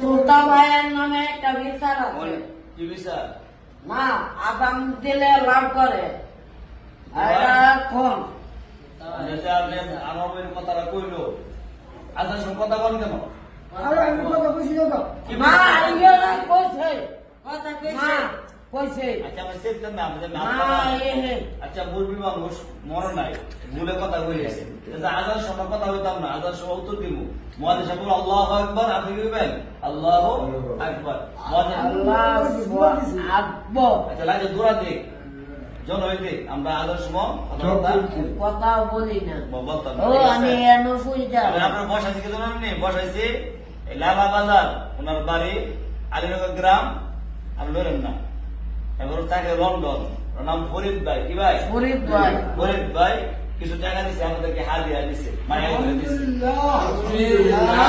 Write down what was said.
সুলতান ভাইয়ের নামে একটা বিচার আছে। কি বিচার? না আগাম দিলে লাভ করে। আর এটা খুন যেটা আপনি আমার বইয়ের কথাটা কইলো। আচ্ছা সব কথা বল কেন? কি মা বিচার? কইছে। কথা কইছে। কইছে? আচ্ছা আমি না আমাদের নাম আচ্ছা মুরবি মানুষ মরণ নাই। ভুলে কথা কইছে সময় কথা হইতাম না সময় উত্তর দিব মহাদেশ সাহেব আল্লাহ আকবর আপনি কি বলবেন আল্লাহ আকবর আল্লাহ আকবর। আচ্ছা লাগে দূরা দিক জন হইতে আমরা সময় কথা কথা বলি না। বলতাম ও আমি এনো শুই যাব আমি আপনার বসাইছি কি জানেন নি বসাইছি লালা বাজার ওনার বাড়ি আলীনগর গ্রাম। আপনি ধরেন না? এবার থাকে লন্ডন। ওর নাম ফরিদ ভাই। কি ভাই? ফরিদ ভাই। ফরিদ ভাই কিছু টাকা দিছে আমাদেরকে হাদিয়া দিছে মানে দিছে। আলহামদুলিল্লাহ।